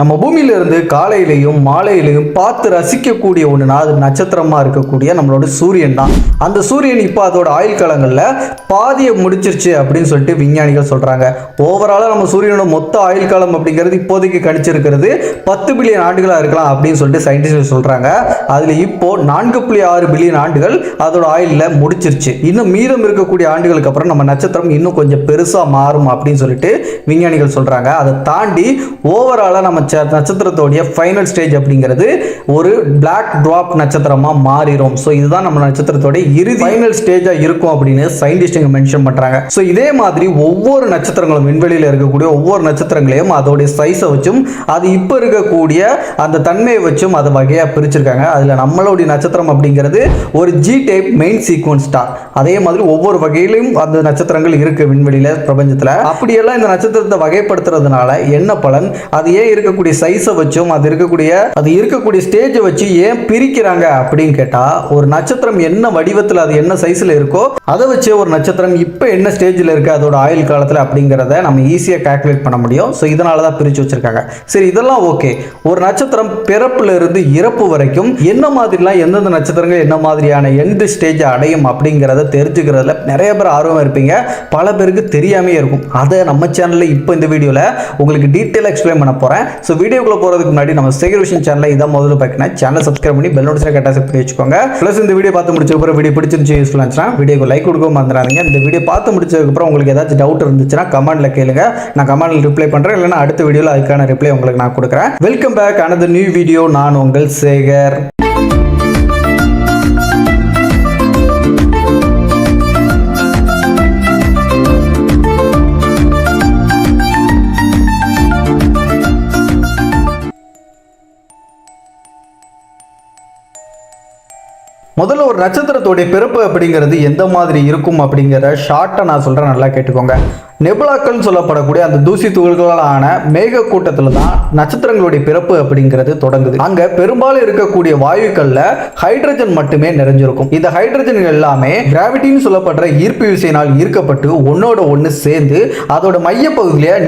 நம்ம பூமியில இருந்து காலையிலையும் மாலையிலையும் பார்த்து ரசிக்கக்கூடிய ஒண்ணுனா அது நட்சத்திரமா இருக்கக்கூடிய நம்மளோட சூரியன் தான். அந்த சூரியன் இப்போ அதோட ஆயுள் காலங்களில் பாதியை முடிச்சிருச்சு அப்படின்னு சொல்லிட்டு விஞ்ஞானிகள் சொல்றாங்க. ஓவராலாக நம்ம சூரியனோட மொத்த ஆயுள் காலம் அப்படிங்கிறது இப்போதைக்கு கணிச்சிருக்கிறது பத்து பில்லியன் ஆண்டுகளாக இருக்கலாம் அப்படின்னு சொல்லிட்டு சயின்டிஸ்ட் சொல்றாங்க. அதுல இப்போ நான்கு புள்ளி ஆறு பில்லியன் ஆண்டுகள் அதோட ஆயுள்ல முடிச்சிருச்சு. இன்னும் மீதம் இருக்கக்கூடிய ஆண்டுகளுக்கு அப்புறம் நம்ம நட்சத்திரம் இன்னும் கொஞ்சம் பெருசா மாறும் அப்படின்னு சொல்லிட்டு விஞ்ஞானிகள் சொல்றாங்க. அதை தாண்டி ஓவராலாக நம்ம நட்சத்திரத்தோடைய ஃபைனல் ஸ்டேஜ் அப்படிங்கிறது ஒரு பிளாக் ட்ராப் நட்சத்திரமா மாறிடும் ஸோ இதுதான் நம்ம நட்சத்திரத்தோட இறுதி ஃபைனல் ஸ்டேஜாக இருக்கும் அப்படின்னு சயின்டிஸ்டுங்க மென்ஷன் பண்றாங்க. ஸோ இதே மாதிரி ஒவ்வொரு நட்சத்திரங்களும் விண்வெளியில் இருக்கக்கூடிய ஒவ்வொரு நட்சத்திரங்களையும் அதோடைய சைஸை வச்சும் அது இப்போ இருக்கக்கூடிய அந்த தன்மையை வச்சும் அதை வகையாக பிரிச்சிருக்காங்க. அதில் நம்மளுடைய நட்சத்திரம் அப்படிங்கிறது ஒரு G type main sequence star அதே மாதிரி ஒவ்வொரு வகையிலும் அந்த நட்சத்திரங்கள் இருக்கு விண்வெளியில் பிரபஞ்சத்தில். அப்படியெல்லாம் இந்த நட்சத்திரத்தை வகைப்படுத்துறதுனால என்ன பலன்? அது ஏன் இருக்கக்கூடிய சைஸை வச்சும் அது இருக்கக்கூடிய அது இருக்கக்கூடிய ஸ்டேஜை வச்சு ஏன் பிரிக்கிறாங்க அப்படின்னு கேட்டா ஒரு நட்சத்திரம் என்ன வடிவத்தில் அது என்ன சைஸில் இருக்கோ அதை வச்சு ஒரு நட்சத்திரம் இப்போ என்ன ஸ்டேஜில் இருக்கு அதோட ஆயுள் காலத்தில் அப்படிங்கிறத நம்ம ஈஸியாக கால்குலேட் பண்ண முடியும். ஸோ இதனால தான் பிரித்து வச்சிருக்காங்க. சரி இதெல்லாம் ஓகே ஒரு நட்சத்திரம் பிறப்புல இருந்து இறப்பு வரைக்கும் என்ன மாதிரிலாம் எந்தெந்த நட்சத்திரங்கள் என்ன மாதிரியான எந்த ஸ்டேஜ் அடையும் அப்படிங்கிறத தெரிஞ்சுக்கிறதுல நிறைய பேர் ஆர்வம் இருப்பீங்க. பல பேருக்கு தெரியாமே இருக்கும். அதை நம்ம சேனலில் இப்போ இந்த வீடியோவில் உங்களுக்கு டீட்டெயிலாக எக்ஸ்பிளைன் பண்ண போகிறேன் ஸோ வீடியோக்குள்ள போகிறதுக்கு முன்னாடி நம்ம சேகர் விஷயம் சேனலை இதான் முதல்ல பார்க்கணும். சேனல் சப்ஸ்கிரைப் பண்ணி பெல் நோட்டிஸில் கரெக்டாக செட் பண்ணி வச்சுக்கோங்க. ப்ளஸ் இந்த வீடியோ பார்த்து முடிச்சதுக்கப்புறம் வீடியோ பிடிச்சிருந்துச்சு யூஸ்ஃபுல்லாக இருந்துச்சுன்னா வீடியோக்கு லைக் கொடுக்க மறந்துடாதீங்க. இந்த வீடியோ பார்த்து முடிச்சதுக்கப்புறம் உங்களுக்கு ஏதாச்சும் டவுட் இருந்துச்சுன்னா கமெண்ட்ல கேளுங்க. நான் கமெண்ட்ல ரிப்ளை பண்ணுறேன் இல்லைன்னா அடுத்த வீடியோவில் அதுக்கான ரிப்ளை உங்களுக்கு நான் கொடுக்குறேன். வெல்கம் பேக் அனது நியூ வீடியோ நான் உங்கள் சேகர் முதல்ல ஒரு நட்சத்திரத்தோடைய பிறப்பு அப்படிங்கிறது எந்த மாதிரி இருக்கும் அப்படிங்கிற ஷார்ட்டை நான் சொல்கிறேன் நல்லா கேட்டுக்கோங்க. நெபுலாக்கள்னு சொல்லப்படக்கூடிய அந்த தூசி துகள்களான மேக கூட்டத்தில் தான் நட்சத்திரங்களுடைய பிறப்பு அப்படிங்கிறது தொடங்குது. அங்க பெரும்பாலும் இருக்கக்கூடிய வாயுக்கள்ல ஹைட்ரஜன் மட்டுமே நிறைஞ்சிருக்கும். இந்த ஹைட்ரஜன் எல்லாமே கிராவிட்டின்னு சொல்லப்படுற ஈர்ப்பு விசையினால் ஈர்க்கப்பட்டு ஒன்னோட ஒன்று சேர்ந்து அதோட மைய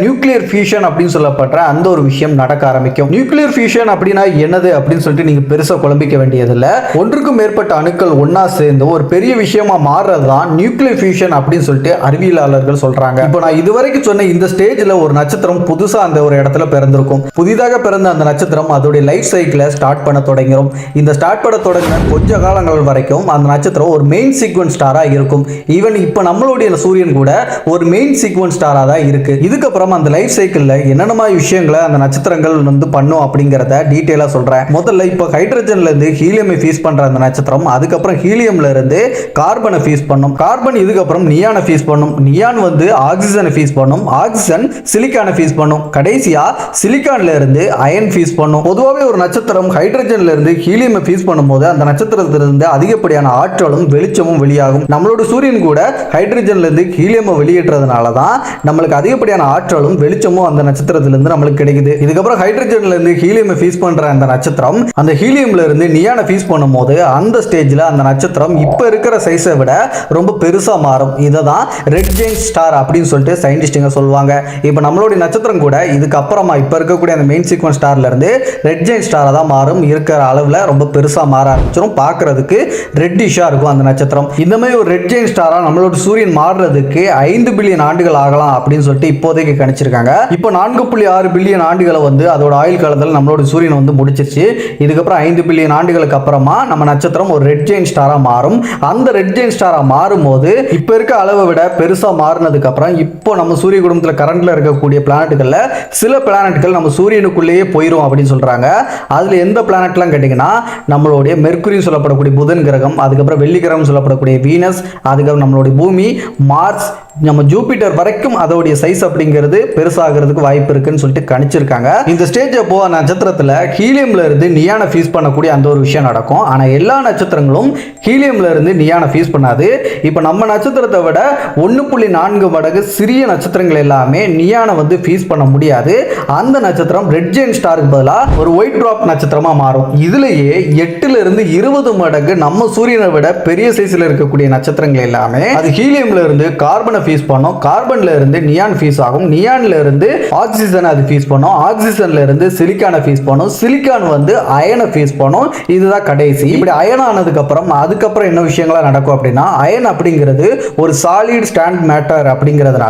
நியூக்ளியர் ஃபியூஷன் அப்படின்னு சொல்லப்படுற அந்த ஒரு விஷயம் நடக்க ஆரம்பிக்கும். நியூக்ளியர் ஃபியூஷன் அப்படின்னா என்னது அப்படின்னு சொல்லிட்டு நீங்க பெருசா குழம்பிக்க வேண்டியதில்லை. ஒன்றுக்கும் மேற்பட்ட அணுக்கள் ஒன்றா சேர்ந்து ஒரு பெரிய விஷயமா மாறுறது தான் நியூக்ளியர் ஃபியூஷன் அப்படின்னு சொல்லிட்டு அறிவியலாளர்கள் சொல்றாங்க. இப்போ நான் இதுவரைக்கும் சொன்ன இந்த ஸ்டேஜ்ல ஒரு நட்சத்திரம் புதுசா அந்த ஒரு இடத்துல பிறந்திருக்கும். புதிதாக பிறந்த அந்த நட்சத்திரம் அதோடைய லைஃப் சைக்கிளை ஸ்டார்ட் பண்ண தொடங்கிடும் இந்த ஸ்டார்ட் பண்ண தொடங்கின கொஞ்ச காலங்கள் வரைக்கும் அந்த நட்சத்திரம் ஒரு மெயின் சீக்வன்ஸ் ஸ்டாரா இருக்கும். ஈவன் இப்போ நம்மளுடைய சூரியன் கூட ஒரு மெயின் சீக்வன்ஸ் ஸ்டாரா தான் இருக்கு. இதுக்கப்புறம் அந்த லைஃப் சைக்கிள்ல என்னென்ன மாதிரி விஷயங்களை அந்த நட்சத்திரங்கள் வந்து பண்ணும் அப்படிங்கிறத டீட்டெயிலாக சொல்றேன். முதல்ல இப்போ ஹைட்ரஜன்ல இருந்து ஹீலியமை ஃபீஸ் பண்ற அந்த நட்சத்திரம் அதுக்கப்புறம் ஹீலியம்ல இருந்து கார்பனை ஃபீஸ் பண்ணும். கார்பன் இதுக்கப்புறம் நியானை ஃபீஸ் பண்ணும். நியான் வந்து ஆக்சிஜனை ஃபீஸ் பண்ணும். ஆக்சிஜன் சிலிக்கானை ஃபீஸ் பண்ணும். கடைசியா சிலிக்கான்ல இருந்து அயன் ஃபீஸ் பண்ணும். பொதுவாகவே ஒரு நட்சத்திரம் ஹைட்ரஜன்ல இருந்து ஹீலியம் ஃபீஸ் பண்ணும்போது அந்த நட்சத்திரத்திலிருந்து அதிகப்படியான ஆற்றலும் வெளிச்சமும் வெளியாகும். நம்மளோட சூரியன் கூட ஹைட்ரஜன்ல இருந்து ஹீலியம் வெளியேற்றதுனால தான் நம்மளுக்கு அதிகப்படியான ஆற்றலும் வெளிச்சமும் அந்த நட்சத்திரத்திலிருந்து நம்மளுக்கு கிடைக்குது. இதுக்கப்புறம் ஹைட்ரஜன்ல இருந்து ஹீலியம் ஃபீஸ் பண்ற அந்த நட்சத்திரம் அந்த ஹீலியம்ல இருந்து நியானை ஃபீஸ் பண்ணும்போது அந்த ஸ்டேஜில் அந்த நட்சத்திரம் இப்போ இருக்கிற சைஸை விட ரொம்ப பெருசாக மாறும். இதை தான் ரெட் ஜெயின் ஸ்டார் அப்படின்னு சொல்லி சொல்லிட்டு சயின்டிஸ்ட்டுங்க சொல்லுவாங்க. இப்போ நம்மளுடைய நட்சத்திரம் கூட இதுக்கப்புறமா இப்போ இருக்கக்கூடிய அந்த மெயின் சீக்வன்ஸ் ஸ்டார்லேருந்து ரெட் ஜெயின் ஸ்டாராக தான் மாறும். இருக்கிற அளவில் ரொம்ப பெருசாக மாற ஆரம்பிச்சிடும் பார்க்கறதுக்கு ரெட்டிஷாக இருக்கும் அந்த நட்சத்திரம். இந்த மாதிரி ஒரு ரெட் ஜெயின் ஸ்டாராக நம்மளோட சூரியன் மாறுறதுக்கு ஐந்து பில்லியன் ஆண்டுகள் ஆகலாம் அப்படின்னு சொல்லிட்டு இப்போதைக்கு கணிச்சிருக்காங்க. இப்போ நான்கு புள்ளி ஆறு பில்லியன் ஆண்டுகளை வந்து அதோட ஆயுள் காலத்தில் நம்மளோட சூரியன் வந்து முடிச்சிருச்சு. இதுக்கப்புறம் ஐந்து பில்லியன் ஆண்டுகளுக்கு அப்புறமா நம்ம நட்சத்திரம் ஒரு ரெட் ஜெயின் ஸ்டாராக மாறும். அந்த ரெட் ஜெயின் ஸ்டாராக மாறும்போது இப்போ இருக்க அளவை விட பெருசாக மாறினதுக்கு அப்புறம் இப்போ நம்ம சூரிய குடும்பத்தில் கரண்டில் இருக்கக்கூடிய பிளானட்டுகளில் சில பிளானட்கள் நம்ம சூரியனுக்குள்ளேயே போயிடும் அப்படின்னு சொல்கிறாங்க அதில் எந்த பிளானட்லாம் கேட்டிங்கன்னா நம்மளுடைய மெர்குரியும் சொல்லப்படக்கூடிய புதன் கிரகம் அதுக்கப்புறம் வெள்ளி கிரகம் சொல்லப்படக்கூடிய வீனஸ் அதுக்கப்புறம் நம்மளுடைய பூமி மார்ஸ் நம்ம ஜூபிட்டர் வரைக்கும் அதோடைய சைஸ் அப்படிங்கிறது பெருசாகிறதுக்கு வாய்ப்பு இருக்குன்னு சொல்லிட்டு கணிச்சிருக்காங்க. இந்த ஸ்டேஜ் அப்போ நட்சத்திரத்தில் ஹீலியம்ல இருந்து நியானை ஃபீஸ் பண்ணக்கூடிய அந்த ஒரு விஷயம் நடக்கும். ஆனால் எல்லா நட்சத்திரங்களும் ஹீலியம்ல இருந்து நியானை ஃபீஸ் பண்ணாது. இப்போ நம்ம நட்சத்திரத்தை விட ஒன்று புள்ளி நான்கு மடங்கு சிறிய நட்சத்திரங்கள் எல்லாமே நியானை வந்து ஃபீஸ் பண்ண முடியாது. அந்த நட்சத்திரம் ரெட் ஜெயின் ஸ்டாருக்கு பதிலாக ஒரு ஒயிட் ட்ராப் நட்சத்திரமா மாறும். இதுலயே எட்டுல இருந்து இருபது மடங்கு நம்ம சூரியனை விட பெரிய சைஸ்ல இருக்கக்கூடிய நட்சத்திரங்கள் எல்லாமே அது ஹீலியம்ல இருந்து கார்பனை ஃபீஸ் பண்ணும். கார்பன்ல இருந்து நியான் ஃபீஸ் ஆகும். நியான்ல இருந்து ஆக்சிஜன் அது ஃபீஸ் பண்ணும். ஆக்சிஜன்ல இருந்து சிலிக்கானை ஃபீஸ் பண்ணும். சிலிக்கான் வந்து அயனை ஃபீஸ் பண்ணும். இதுதான் கடைசி. இப்படி அயன் ஆனதுக்கு அப்புறம் அதுக்கப்புறம் என்ன விஷயங்களா நடக்கும் அப்படின்னா அயன் அப்படிங்கிறது ஒரு சாலிட் ஸ்டாண்ட் மேட்டர் அப்படிங்கிறதுனால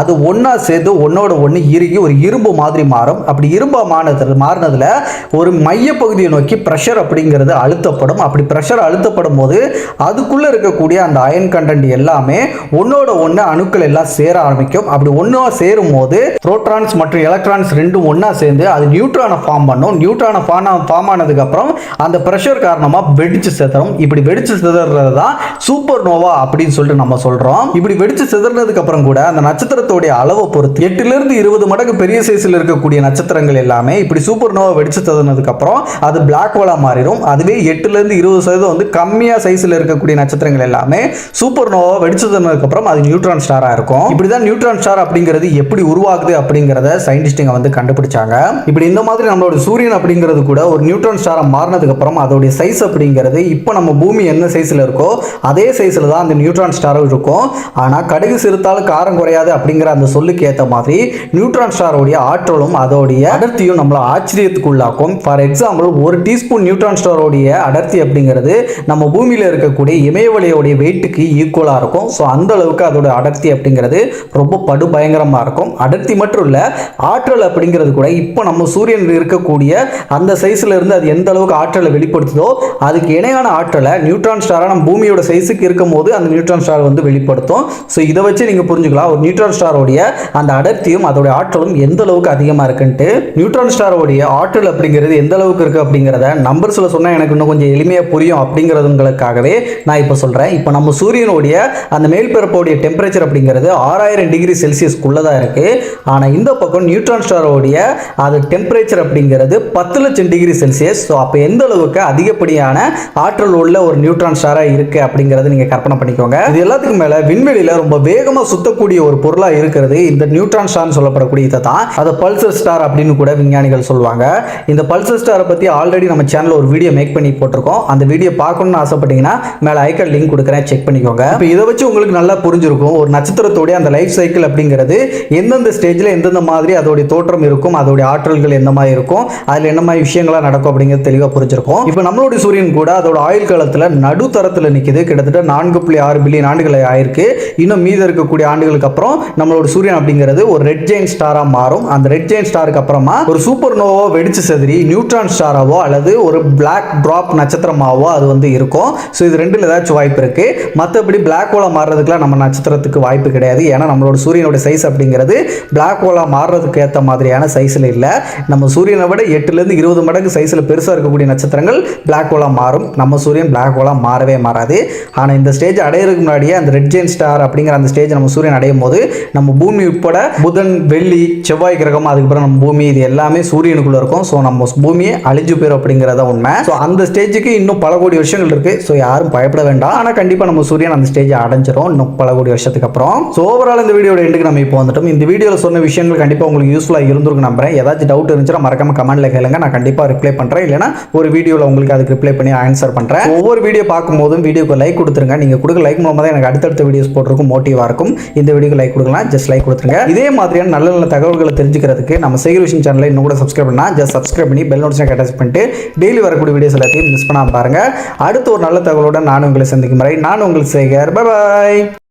அது ஒன்றா சேர்ந்து ஒன்றோட ஒன்று இறுகி ஒரு இரும்பு மாதிரி மாறும். அப்படி இரும்பா மாறினது மாறினதில் ஒரு மையப்பகுதியை நோக்கி ப்ரெஷர் அப்படிங்கிறது அழுத்தப்படும். அப்படி ப்ரெஷர் அழுத்தப்படும் போது அதுக்குள்ளே இருக்கக்கூடிய அந்த அயன் கண்டென்ட் எல்லாமே ஒன்றோட ஒன்று அணுக்கள் எல்லாம் சேர ஆரம்பிக்கும். அப்படி ஒன்றா சேரும் போது புரோட்ரான்ஸ் மற்றும் எலக்ட்ரான்ஸ் ரெண்டும் ஒன்றா சேர்ந்து அது நியூட்ரானை ஃபார்ம் பண்ணும். நியூட்ரானை ஃபார்ம் ஃபார்ம் ஆனதுக்கப்புறம் அந்த ப்ரெஷர் காரணமாக வெடிச்சு சிதறும். இப்படி வெடிச்சு சிதறது தான் சூப்பர் நோவா அப்படின்னு சொல்லிட்டு நம்ம சொல்கிறோம் இப்படி வெடிச்சு சிதறினதுக்கு அப்புறம் கூட அந்த நட்சத்திரத்தோடைய அளவை பொறுத்து எட்டுலேருந்து இருபது மடங்கு பெரிய சைஸில் இருக்கக்கூடிய நட்சத்திரங்கள் எல்லாமே இப்படி சூப்பர் நோவா வெடிச்சு தந்ததுக்கப்புறம் அது பிளாக் ஹோலாக மாறிடும். அதுவே எட்டுலேருந்து இருபது சதவீதம் வந்து கம்மியாக சைஸில் இருக்கக்கூடிய நட்சத்திரங்கள் எல்லாமே சூப்பர் நோவா வெடிச்சு தந்ததுக்கப்புறம் அது நியூட்ரான் ஸ்டாராக இருக்கும். இப்படி தான் நியூட்ரான் ஸ்டார் அப்படிங்கிறது எப்படி உருவாகுது அப்படிங்கிறத சயின்டிஸ்டுங்க வந்து கண்டுபிடிச்சாங்க. இப்படி இந்த மாதிரி நம்மளோட சூரியன் அப்படிங்கிறது கூட ஒரு நியூட்ரான் ஸ்டாராக மாறினதுக்கு அப்புறம் அதோடைய சைஸ் அப்படிங்கிறது இப்போ நம்ம பூமி என்ன சைஸில் இருக்கோ அதே சைஸில் தான் அந்த நியூட்ரான் ஸ்டாரும் இருக்கும். ஆனால் கடுகு சிறுத்தாலும் ஆரம் குறையாது அப்படிங்கிற அந்த சொல்லுக்கு ஏற்ற மாதிரி நியூட்ரான் ஸ்டாரோடைய ஆற்றலும் அதோடைய அடர்த்தியும் நம்மளை ஆச்சரியத்துக்குள்ளாக்கும். ஃபார் எக்ஸாம்பிள் ஒரு டீஸ்பூன் நியூட்ரான் ஸ்டாரோடைய அடர்த்தி அப்படிங்கிறது நம்ம பூமியில் இருக்கக்கூடிய இமயவலியோடைய வெயிட்டுக்கு ஈக்குவலாக இருக்கும். ஸோ அந்த அளவுக்கு அதோட அடர்த்தி அப்படிங்கிறது ரொம்ப படு பயங்கரமாக இருக்கும். அடர்த்தி மட்டும் இல்லை ஆற்றல் அப்படிங்கிறது கூட இப்போ நம்ம சூரியன் இருக்கக்கூடிய அந்த சைஸ்ல இருந்து அது எந்த அளவுக்கு ஆற்றலை வெளிப்படுத்துதோ அதுக்கு இணையான ஆற்றலை நியூட்ரான் ஸ்டாராக நம்ம பூமியோட சைஸுக்கு இருக்கும் போது அந்த நியூட்ரான் ஸ்டார் வந்து வெளிப்படுத்தும். ஸோ இதை வச்சு நீங்கள் புரிஞ்சுக்கலாம். ஒரு நியூட்ரான் ஸ்டாரோடைய அந்த அடர்த்தியும் அதோடைய ஆற்றலும் எந்த அளவுக்கு அதிகமாக இருக்குன்ட்டு நியூட்ரான் ஸ்டாரோடைய ஆற்றல் அப்படிங்கிறது எந்த அளவுக்கு இருக்குது அப்படிங்கிறத நம்பர்ஸில் சொன்னால் எனக்கு இன்னும் கொஞ்சம் எளிமையாக புரியும் அப்படிங்கிறதுங்களுக்காகவே நான் இப்போ சொல்கிறேன் இப்போ நம்ம சூரியனுடைய அந்த மேல்பரப்போடைய டெம்பரேச்சர் அப்படிங்கிறது ஆறாயிரம் டிகிரி செல்சியஸ்க்குள்ளே தான் இருக்குது ஆனால் இந்த பக்கம் நியூட்ரான் ஸ்டாரோடைய அது டெம்பரேச்சர் அப்படிங்கிறது பத்து லட்சம் டிகிரி செல்சியஸ் ஸோ அப்போ எந்த அளவுக்கு அதிகப்படியான ஆற்றல் உள்ள ஒரு நியூட்ரான் ஸ்டாராக இருக்குது அப்படிங்கிறத நீங்கள் கற்பனை பண்ணிக்கோங்க. இது எல்லாத்துக்கும் மேலே விண்வெளியில் ரொம்ப வேகமாக சுத்தக்கூடிய ஒரு பொருளாக இருக்கிறது. இந்த நியூட்ரான் ஸ்டார்னு சொல்லப்படக்கூடிய இதை தான். அதை பல்சர் ஸ்டார் அப்படின்னு கூட விஞ்ஞானிகள் சொல்லுவாங்க. இந்த பல்சர் ஸ்டாரை பற்றி ஆல்ரெடி நம்ம சேனலில் ஒரு வீடியோ மேக் பண்ணி போட்டிருக்கோம். அந்த வீடியோ பார்க்கணும்னு ஆசைப்பட்டீங்கன்னா மேலே ஐக்கன் லிங்க் கொடுக்குறேன். செக் பண்ணிக்கோங்க. இப்போ இதை வச்சு உங்களுக்கு நல்லா புரிஞ்சிருக்கும். ஒரு நட்சத்திரத்தோடைய அந்த லைஃப் சைக்கிள் அப்படிங்கிறது எந்தெந்த ஸ்டேஜில் எந்தெந்த மாதிரி அதோடைய தோற்றம் இருக்கும் அதோடைய ஆற்றல்கள் எந்த மாதிரி இருக்கும் அதில் என்ன மாதிரி விஷயங்களாக நடக்கும் அப்படிங்கிறது தெளிவாக புரிஞ்சிருக்கும். இப்போ நம்மளுடைய சூரியன் கூட அதோட ஆயுள் காலத்தில் நடுத்தரத்தில் நிற்கிது கிட்டத்தட்ட நான்கு புள்ளி ஆறு பில்லியன் ஆண்டுகளை ஆயிருக்கு. இன்னும் மீத இருக்கக்கூடிய ஆண்டுகள் ஆண்டுகளுக்கு அப்புறம் நம்மளோட சூரியன் அப்படிங்கிறது ஒரு ரெட் ஜெயின் ஸ்டாரா மாறும். அந்த ரெட் ஜெயின் ஸ்டாருக்கு அப்புறமா ஒரு சூப்பர் நோவோ வெடிச்சு செதறி நியூட்ரான் ஸ்டாராவோ அல்லது ஒரு பிளாக் டிராப் நட்சத்திரமாவோ அது வந்து இருக்கும். ஸோ இது ரெண்டுல ஏதாச்சும் வாய்ப்பு இருக்கு. மற்றபடி பிளாக் ஹோலா மாறுறதுக்குலாம் நம்ம நட்சத்திரத்துக்கு வாய்ப்பு கிடையாது. ஏன்னா நம்மளோட சூரியனோட சைஸ் அப்படிங்கிறது பிளாக் ஹோலா மாறுறதுக்கு ஏற்ற மாதிரியான சைஸில் இல்லை. நம்ம சூரியனை விட எட்டுலேருந்து இருபது மடங்கு சைஸில் பெருசாக இருக்கக்கூடிய நட்சத்திரங்கள் பிளாக் ஹோலா மாறும். நம்ம சூரியன் பிளாக் ஹோலா மாறவே மாறாது. ஆனால் இந்த ஸ்டேஜ் அடையிறதுக்கு முன்னாடியே அந்த ரெட் ஜெயின் ஸ்டார் அப்படிங்கிற அந்த ஸ்டேஜ் நம்ம சூரியன் அடையும் போது நம்ம பூமி உட்பட புதன் வெள்ளி செவ்வாய் கிரகம் அதுக்கப்புறம் நம்ம பூமி இது எல்லாமே சூரியனுக்குள்ள இருக்கும். ஸோ நம்ம பூமியை அழிஞ்சு போயிடும் அப்படிங்கிறத உண்மை. ஸோ அந்த ஸ்டேஜுக்கு இன்னும் பல கோடி வருஷங்கள் இருக்கு. ஸோ யாரும் பயப்பட வேண்டாம். ஆனால் கண்டிப்பாக நம்ம சூரியன் அந்த ஸ்டேஜ் அடைஞ்சிரும் இன்னும் பல கோடி வருஷத்துக்கு அப்புறம். ஸோ ஓவரால் இந்த வீடியோட எண்டுக்கு நம்ம இப்போ வந்துட்டோம். இந்த வீடியோவில் சொன்ன விஷயங்கள் கண்டிப்பாக உங்களுக்கு யூஸ்ஃபுல்லாக இருந்திருக்கும் நம்புறேன். ஏதாச்சும் டவுட் இருந்துச்சுன்னா மறக்காம கமெண்ட்ல கேளுங்க. நான் கண்டிப்பாக ரிப்ளை பண்ணுறேன் இல்லைனா ஒரு வீடியோவில் உங்களுக்கு அதுக்கு ரிப்ளை பண்ணி ஆன்சர் பண்ணுறேன் ஒவ்வொரு வீடியோ பார்க்கும்போதும் வீடியோக்கு லைக் கொடுத்துருங்க. நீங்கள் கொடுக்க லைக் மூலமாக தான் எனக்கு அடுத்தடுத்த வீடியோஸ் போட்டிருக்கும். மோட்டிவாக இருக்கும். இந்த வீடியோக்கு லைக் கொடுக்கலாம் ஜஸ்ட் லைக் கொடுத்துருங்க. இதே மாதிரியான நல்ல நல்ல தகவல்களை தெரிஞ்சுக்கிறதுக்கு நம்ம செய்கிற விஷயம் சேனலை இன்னும் கூட சப்ஸ்கிரைப் பண்ணால் ஜஸ்ட் சப்ஸ்கிரைப் பண்ணி பெல் நோட்டிஃபிகேஷன் அட்டாச் பண்ணிட்டு டெய்லி வரக்கூடிய வீடியோஸ் எல்லாத்தையும் மிஸ் பண்ணாம பாருங்கள் அடுத்த ஒரு நல்ல தகவலோட நான் உங்களை சந்திக்கும் வரை நான் உங்களுக்கு சேகர். பாய்